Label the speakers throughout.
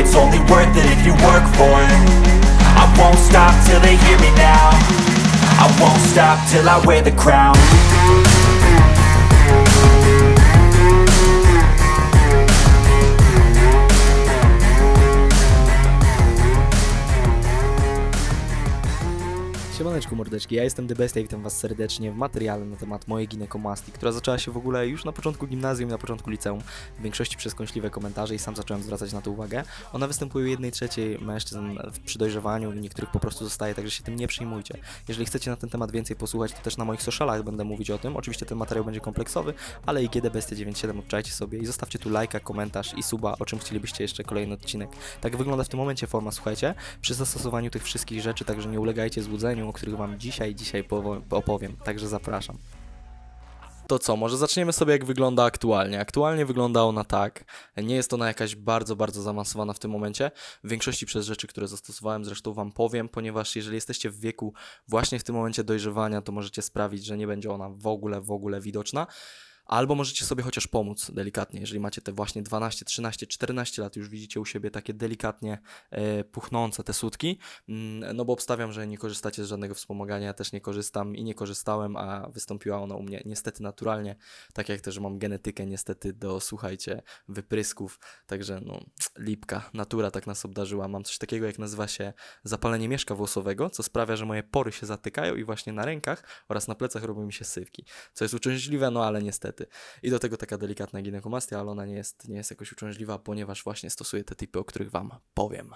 Speaker 1: It's only worth it if you work for it. I won't stop till they hear me now. I won't stop till I wear the crown
Speaker 2: Siemaneczku mordeczki, ja jestem The Bestia i witam was serdecznie w materiale na temat mojej ginekomastii, która zaczęła się w ogóle już na początku gimnazjum i na początku liceum, w większości przez kąśliwe komentarze i sam zacząłem zwracać na to uwagę. Ona występuje u jednej trzeciej mężczyzn przy dojrzewaniu i niektórych po prostu zostaje, także się tym nie przejmujcie. Jeżeli chcecie na ten temat więcej posłuchać, to też na moich socialach będę mówić o tym. Oczywiście ten materiał będzie kompleksowy, ale i GDBST97 obczajcie sobie i zostawcie tu lajka, komentarz i suba, o czym chcielibyście jeszcze kolejny odcinek. Tak wygląda w tym momencie forma, słuchajcie, przy zastosowaniu tych wszystkich rzeczy, także nie ulegajcie złudzeniu, o których wam dzisiaj, dzisiaj opowiem, także zapraszam. To co, może zaczniemy sobie jak wygląda aktualnie. Aktualnie wygląda ona tak. Nie jest ona jakaś bardzo, bardzo zaawansowana w tym momencie. W większości przez rzeczy, które zastosowałem, zresztą wam powiem, ponieważ jeżeli jesteście w wieku właśnie w tym momencie dojrzewania, to możecie sprawić, że nie będzie ona w ogóle, w ogóle widoczna. Albo możecie sobie chociaż pomóc delikatnie, jeżeli macie te właśnie 12, 13, 14 lat, już widzicie u siebie takie delikatnie e, puchnące te sutki, Mm, no bo obstawiam, że nie korzystacie z żadnego wspomagania, ja też nie korzystam i nie korzystałem, a wystąpiła ona u mnie niestety naturalnie, tak jak też mam genetykę niestety do, słuchajcie, wyprysków, także no, lipka, natura tak nas obdarzyła, mam coś takiego jak nazywa się zapalenie mieszka włosowego, co sprawia, że moje pory się zatykają i właśnie na rękach oraz na plecach robią mi się sywki, co jest uciążliwe, no ale niestety. I do tego taka delikatna ginekomastia, ale ona nie jest, nie jest jakoś uciążliwa, ponieważ właśnie stosuję te typy, o których wam powiem.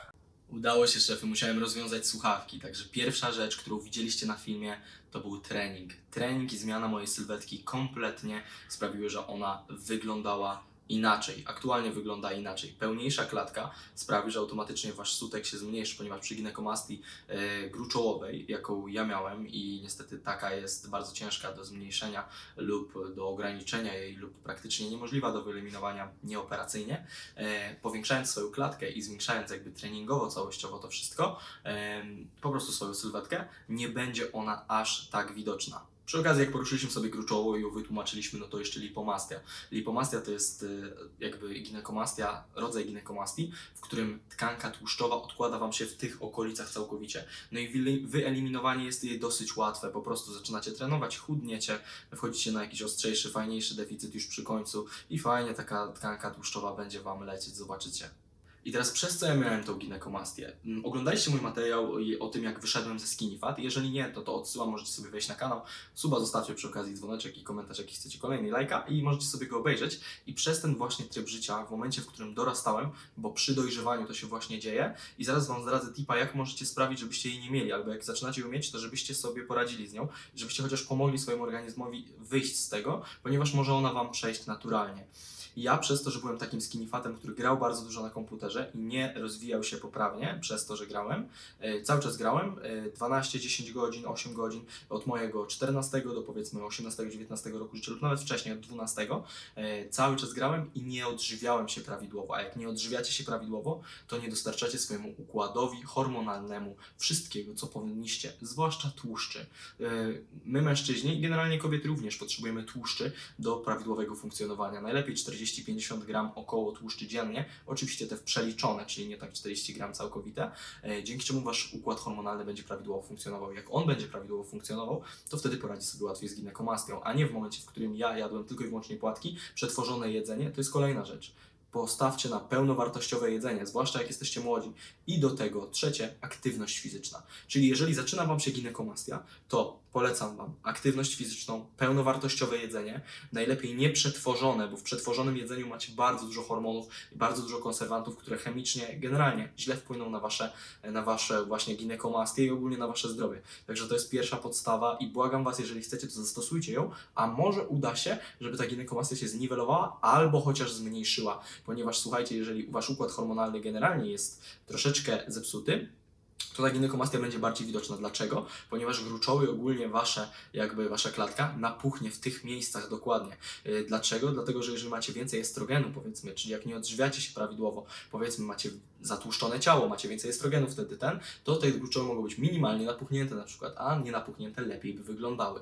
Speaker 3: Udało się szefy, musiałem rozwiązać słuchawki. Także pierwsza rzecz, którą widzieliście na filmie, to był trening. Trening i zmiana mojej sylwetki kompletnie sprawiły, że ona wyglądała inaczej. Aktualnie wygląda inaczej. Pełniejsza klatka sprawi, że automatycznie wasz sutek się zmniejszy, ponieważ przy ginekomastii e, gruczołowej, jaką ja miałem i niestety taka jest bardzo ciężka do zmniejszenia lub do ograniczenia jej lub praktycznie niemożliwa do wyeliminowania nieoperacyjnie, e, powiększając swoją klatkę i zwiększając jakby treningowo, całościowo to wszystko, em, po prostu swoją sylwetkę, nie będzie ona aż tak widoczna. Przy okazji, jak poruszyliśmy sobie gruczoło i ją wytłumaczyliśmy, no to jeszcze lipomastia. Lipomastia to jest y, jakby ginekomastia, rodzaj ginekomastii, w którym tkanka tłuszczowa odkłada Wam się w tych okolicach całkowicie. No i wyeliminowanie jest jej dosyć łatwe. Po prostu zaczynacie trenować, chudniecie, wchodzicie na jakiś ostrzejszy, fajniejszy deficyt już przy końcu i fajnie taka tkanka tłuszczowa będzie Wam lecieć, zobaczycie. I teraz przez co ja miałem tą ginekomastię? Mm, Oglądaliście mój materiał o tym, jak wyszedłem ze skinny fat. Jeżeli nie, to to odsyłam, możecie sobie wejść na kanał. Suba zostawcie przy okazji dzwoneczek i komentarz, jaki chcecie kolejny, lajka i możecie sobie go obejrzeć. I przez ten właśnie tryb życia, w momencie, w którym dorastałem, bo przy dojrzewaniu to się właśnie dzieje i zaraz Wam zdradzę tipa, jak możecie sprawić, żebyście jej nie mieli, albo jak zaczynacie ją mieć, to żebyście sobie poradzili z nią, żebyście chociaż pomogli swojemu organizmowi wyjść z tego, ponieważ może ona Wam przejść naturalnie. Ja przez to, że byłem takim skinny fatem, który grał bardzo dużo na komputerze i nie rozwijał się poprawnie przez to, że grałem, e, cały czas grałem, e, 12-10 godzin, 8 godzin od mojego 14 do powiedzmy 18-19 roku życia lub nawet wcześniej od 12, e, cały czas grałem i nie odżywiałem się prawidłowo, a jak nie odżywiacie się prawidłowo, to nie dostarczacie swojemu układowi hormonalnemu wszystkiego, co powinniście, zwłaszcza tłuszczy. E, My mężczyźni i generalnie kobiety również potrzebujemy tłuszczy do prawidłowego funkcjonowania. Najlepiej 40-50 gram około tłuszczy dziennie, oczywiście te w przeliczone, czyli nie tak 40 gram całkowite, e, dzięki czemu wasz układ hormonalny będzie prawidłowo funkcjonował. Jak on będzie prawidłowo funkcjonował, to wtedy poradzi sobie łatwiej z ginekomastią, a nie w momencie, w którym ja jadłem tylko i wyłącznie płatki, przetworzone jedzenie, to jest kolejna rzecz. postawcie na pełnowartościowe jedzenie, zwłaszcza jak jesteście młodzi. I do tego trzecie, aktywność fizyczna. Czyli jeżeli zaczyna Wam się ginekomastia, to polecam Wam aktywność fizyczną, pełnowartościowe jedzenie, najlepiej nieprzetworzone, bo w przetworzonym jedzeniu macie bardzo dużo hormonów i bardzo dużo konserwantów, które chemicznie, generalnie źle wpłyną na Wasze, na wasze właśnie ginekomastie i ogólnie na Wasze zdrowie. Także to jest pierwsza podstawa i błagam Was, jeżeli chcecie, to zastosujcie ją, a może uda się, żeby ta ginekomastia się zniwelowała albo chociaż zmniejszyła, ponieważ słuchajcie, jeżeli Wasz układ hormonalny generalnie jest troszeczkę zepsuty, to ta ginekomastia będzie bardziej widoczna. Dlaczego? Ponieważ gruczoły ogólnie wasze, jakby wasza klatka napuchnie w tych miejscach dokładnie. Yy, Dlaczego? Dlatego, że jeżeli macie więcej estrogenu, powiedzmy, czyli jak nie odżywiacie się prawidłowo, powiedzmy macie zatłuszczone ciało, macie więcej estrogenu wtedy ten, to te gruczoły mogą być minimalnie napuchnięte na przykład, a nie napuchnięte lepiej by wyglądały.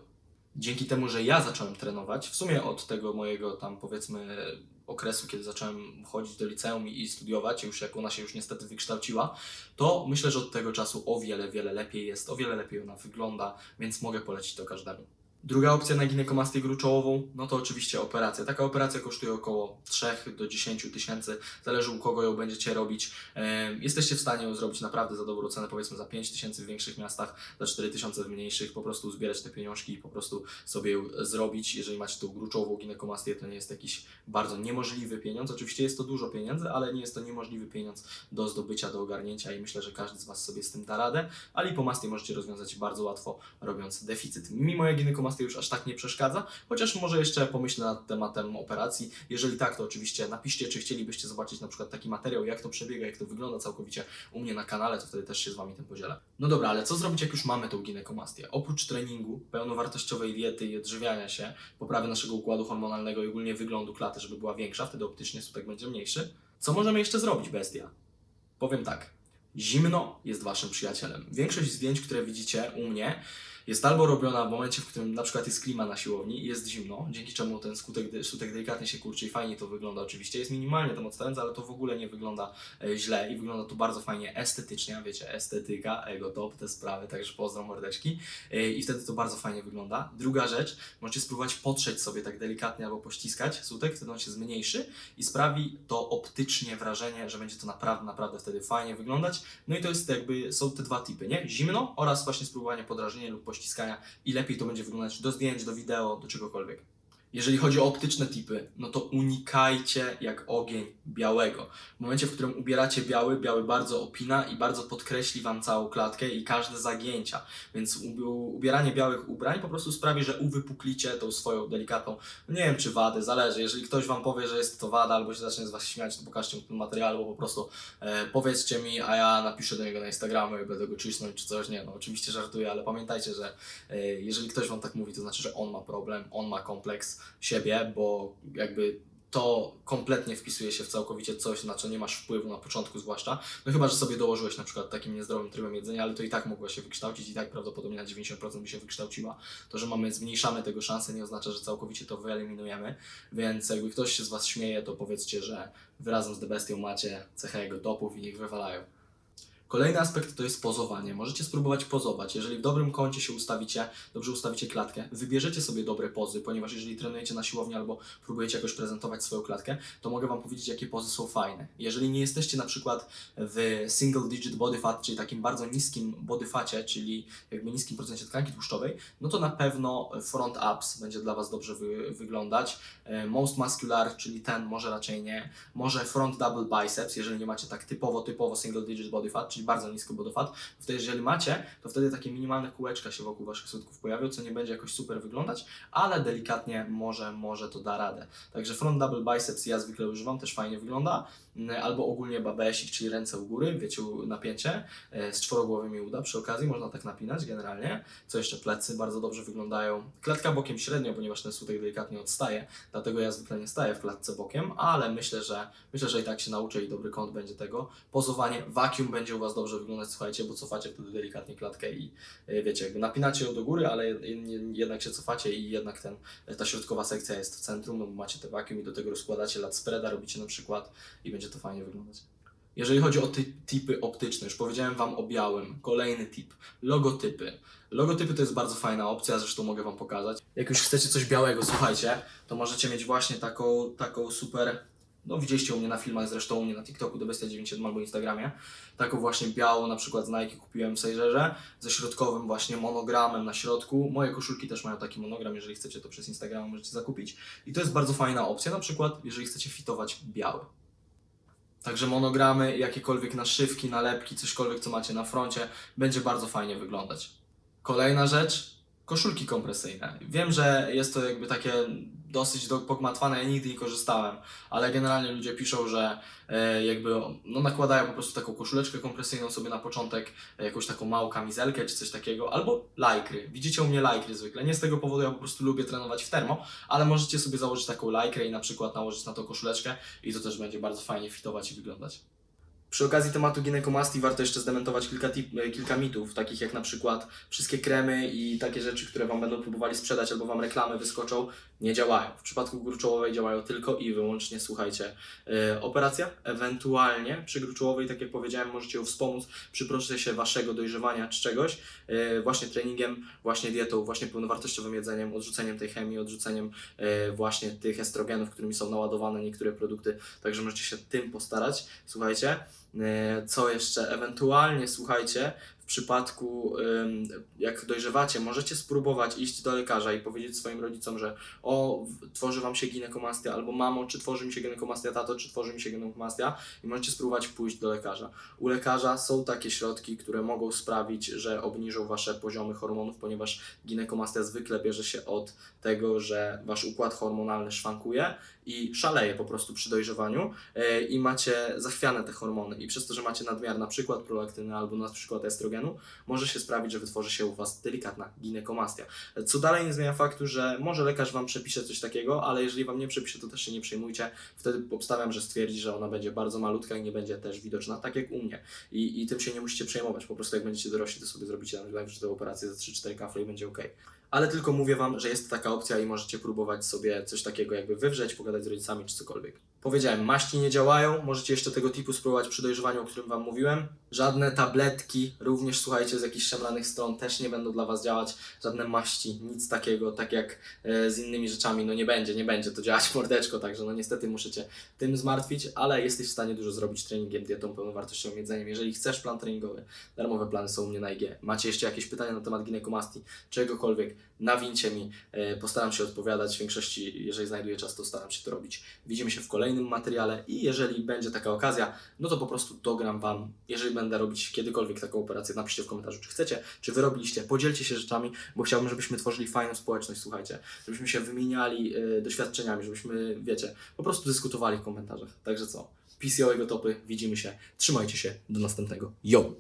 Speaker 3: Dzięki temu, że ja zacząłem trenować, w sumie od tego mojego tam powiedzmy okresu, kiedy zacząłem chodzić do liceum i studiować, już jak ona się już niestety wykształciła, to myślę, że od tego czasu o wiele, wiele lepiej jest, o wiele lepiej ona wygląda, więc mogę polecić to każdemu. Druga opcja na ginekomastię gruczołową, no to oczywiście operacja. Taka operacja kosztuje około 3 do 10 tysięcy, zależy u kogo ją będziecie robić. E, jesteście w stanie ją zrobić naprawdę za dobrą cenę, powiedzmy za 5 tysięcy w większych miastach, za 4 tysiące w mniejszych, po prostu zbierać te pieniążki i po prostu sobie ją zrobić. Jeżeli macie tą gruczołową ginekomastię, to nie jest jakiś bardzo niemożliwy pieniądz. Oczywiście jest to dużo pieniędzy, ale nie jest to niemożliwy pieniądz do zdobycia, do ogarnięcia i myślę, że każdy z Was sobie z tym da radę, a lipomastię możecie rozwiązać bardzo łatwo, robiąc deficyt. Mi moja ginekomastia już aż tak nie przeszkadza, chociaż może jeszcze pomyślę nad tematem operacji. Jeżeli tak, to oczywiście napiszcie, czy chcielibyście zobaczyć na przykład taki materiał, jak to przebiega, jak to wygląda całkowicie u mnie na kanale, to wtedy też się z Wami tym podzielę. No dobra, ale co zrobić, jak już mamy tą ginekomastię? Oprócz treningu, pełnowartościowej diety i odżywiania się, poprawy naszego układu hormonalnego i ogólnie wyglądu klaty, żeby była większa, wtedy optycznie sutek będzie mniejszy. Co możemy jeszcze zrobić, bestia? Powiem tak. Zimno jest waszym przyjacielem. Większość zdjęć, które widzicie u mnie, jest albo robiona w momencie, w którym na przykład jest klima na siłowni i jest zimno, dzięki czemu ten skutek, skutek delikatnie się kurczy i fajnie to wygląda oczywiście. Jest minimalnie tam odstający, ale to w ogóle nie wygląda e, źle i wygląda to bardzo fajnie estetycznie, wiecie, estetyka, ego top, te sprawy, także pozdro mordeczki E, i wtedy to bardzo fajnie wygląda. Druga rzecz, możecie spróbować potrzeć sobie tak delikatnie albo pościskać sutek, wtedy on się zmniejszy i sprawi to optycznie wrażenie, że będzie to naprawdę, naprawdę wtedy fajnie wyglądać. No i to jest jakby, są te dwa typy, nie? Zimno oraz właśnie spróbowanie podrażnienia lub pościskania i lepiej to będzie wyglądać do zdjęć, do wideo, do czegokolwiek. Jeżeli chodzi o optyczne typy, no to unikajcie jak ogień białego. W momencie, w którym ubieracie biały, biały bardzo opina i bardzo podkreśli Wam całą klatkę i każde zagięcia. Więc ubieranie białych ubrań po prostu sprawi, że uwypuklicie tą swoją delikatną, no nie wiem czy wadę, zależy. Jeżeli ktoś Wam powie, że jest to wada albo się zacznie z Was śmiać, to pokażcie mu ten materiał albo po prostu e, powiedzcie mi, a ja napiszę do niego na Instagramie i będę go cisnąć czy coś. Nie, no oczywiście żartuję, ale pamiętajcie, że e, jeżeli ktoś Wam tak mówi, to znaczy, że on ma problem, on ma kompleks siebie, bo jakby to kompletnie wpisuje się w całkowicie coś, na co nie masz wpływu na początku zwłaszcza. No chyba, że sobie dołożyłeś na przykład takim niezdrowym trybem jedzenia, ale to i tak mogło się wykształcić i tak prawdopodobnie na 90% by się wykształciła. To, że mamy, zmniejszamy tego szanse nie oznacza, że całkowicie to wyeliminujemy, więc jakby ktoś się z Was śmieje, to powiedzcie, że Wy razem z The Bestią macie cechę jego topów i niech wywalają. Kolejny aspekt to jest pozowanie. Możecie spróbować pozować. Jeżeli w dobrym kącie się ustawicie, dobrze ustawicie klatkę, wybierzecie sobie dobre pozy, ponieważ jeżeli trenujecie na siłowni albo próbujecie jakoś prezentować swoją klatkę, to mogę Wam powiedzieć, jakie pozy są fajne. Jeżeli nie jesteście na przykład w single digit body fat, czyli takim bardzo niskim body facie, czyli jakby niskim procencie tkanki tłuszczowej, no to na pewno front ups będzie dla Was dobrze wy, wyglądać. E, Most muscular, czyli ten może raczej nie. Może front double biceps, jeżeli nie macie tak typowo, typowo single digit body fat, czyli bardzo nisko body fat. Wtedy jeżeli macie, to wtedy takie minimalne kółeczka się wokół Waszych sutków pojawią, co nie będzie jakoś super wyglądać, ale delikatnie może, może to da radę. Także front double biceps ja zwykle używam, też fajnie wygląda. Mm, Albo ogólnie babesik, czyli ręce u góry, wiecie, napięcie e, z czworogłowymi uda. Przy okazji można tak napinać generalnie. Co jeszcze? Plecy bardzo dobrze wyglądają. Klatka bokiem średnio, ponieważ ten sutek delikatnie odstaje, dlatego ja zwykle nie staję w klatce bokiem, ale myślę, że myślę, że i tak się nauczę i dobry kąt będzie tego. Pozowanie, vacuum będzie u Was dobrze wyglądać, słuchajcie, bo cofacie wtedy delikatnie klatkę i e, wiecie, jakby napinacie ją do góry, ale jed- jed- jednak się cofacie i jednak ten, ta środkowa sekcja jest w centrum, no bo macie te vacuum i do tego rozkładacie lat spreada, robicie na przykład i będzie to fajnie wyglądać. Jeżeli chodzi o ty tipy optyczne, już powiedziałem Wam o białym. Kolejny tip. Logotypy. Logotypy to jest bardzo fajna opcja, zresztą mogę Wam pokazać. Jak już chcecie coś białego, słuchajcie, to możecie mieć właśnie taką, taką super no widzieliście u mnie na filmach, zresztą u mnie na TikToku DBST97 albo Instagramie, taką właśnie białą na przykład z Nike kupiłem w Sejrze ze środkowym właśnie monogramem na środku. Moje koszulki też mają taki monogram, jeżeli chcecie to przez Instagram możecie zakupić. I to jest bardzo fajna opcja, na przykład jeżeli chcecie fitować biały. Także monogramy, jakiekolwiek naszywki, nalepki, cośkolwiek co macie na froncie, będzie bardzo fajnie wyglądać. Kolejna rzecz, koszulki kompresyjne. Wiem, że jest to jakby takie dosyć do- pogmatwane, ja nigdy nie korzystałem, ale generalnie ludzie piszą, że e, jakby no, nakładają po prostu taką koszuleczkę kompresyjną sobie na początek, e, jakąś taką małą kamizelkę czy coś takiego, albo lajkry. Widzicie u mnie lajkry zwykle. Nie z tego powodu, ja po prostu lubię trenować w termo, ale możecie sobie założyć taką lajkrę i na przykład nałożyć na to koszuleczkę i to też będzie bardzo fajnie fitować i wyglądać. Przy okazji tematu ginekomastii warto jeszcze zdementować kilka, tip, e, kilka mitów, takich jak na przykład wszystkie kremy i takie rzeczy, które Wam będą próbowali sprzedać albo Wam reklamy wyskoczą, nie działają. W przypadku gruczołowej działają tylko i wyłącznie, słuchajcie, e, operacja, ewentualnie przy gruczołowej, tak jak powiedziałem, możecie ją wspomóc przy procesie Waszego dojrzewania czy czegoś, e, właśnie treningiem, właśnie dietą, właśnie pełnowartościowym jedzeniem, odrzuceniem tej chemii, odrzuceniem właśnie tych estrogenów, którymi są naładowane niektóre produkty, także możecie się tym postarać, słuchajcie. E, Co jeszcze? Ewentualnie, słuchajcie, w przypadku, jak dojrzewacie, możecie spróbować iść do lekarza i powiedzieć swoim rodzicom, że o, tworzy wam się ginekomastia, albo mamo, czy tworzy mi się ginekomastia, tato, czy tworzy mi się ginekomastia i możecie spróbować pójść do lekarza. U lekarza są takie środki, które mogą sprawić, że obniżą wasze poziomy hormonów, ponieważ ginekomastia zwykle bierze się od tego, że wasz układ hormonalny szwankuje i szaleje po prostu przy dojrzewaniu e, i macie zachwiane te hormony i przez to, że macie nadmiar na przykład prolaktyny albo na przykład estrogenu, może się sprawić, że wytworzy się u Was delikatna ginekomastia. Co dalej nie zmienia faktu, że może lekarz Wam przepisze coś takiego, ale jeżeli Wam nie przepisze, to też się nie przejmujcie. Wtedy obstawiam, że stwierdzi, że ona będzie bardzo malutka i nie będzie też widoczna, tak jak u mnie. I, i tym się nie musicie przejmować. Po prostu jak będziecie dorośli, to sobie zrobicie najwyżej tę operację za 3-4 kafle i będzie ok. Ale tylko mówię Wam, że jest taka opcja i możecie próbować sobie coś takiego jakby wywrzeć, pogadać z rodzicami czy cokolwiek. Powiedziałem, maści nie działają, możecie jeszcze tego typu spróbować przy dojrzewaniu, o którym Wam mówiłem. Żadne tabletki, również słuchajcie, z jakichś szemlanych stron też nie będą dla Was działać. Żadne maści, nic takiego, tak jak e, z innymi rzeczami, no nie będzie, nie będzie to działać mordeczko, także no niestety muszę Cię tym zmartwić, ale jesteś w stanie dużo zrobić treningiem, dietą, pełnowartościowym jedzeniem. Jeżeli chcesz plan treningowy, darmowe plany są u mnie na IG. Macie jeszcze jakieś pytania na temat ginekomastii, czegokolwiek, nawincie mi, e, postaram się odpowiadać. W większości, jeżeli znajduję czas, to staram się to robić. Widzimy się w kolejnym materiale i jeżeli będzie taka okazja, no to po prostu dogram Wam, jeżeli będę robić kiedykolwiek taką operację, napiszcie w komentarzu, czy chcecie, czy Wy robiliście, podzielcie się rzeczami, bo chciałbym, żebyśmy tworzyli fajną społeczność, słuchajcie, żebyśmy się wymieniali e, doświadczeniami, żebyśmy, wiecie, po prostu dyskutowali w komentarzach. Także co, PCO jego topy, widzimy się, trzymajcie się, do następnego. Yo!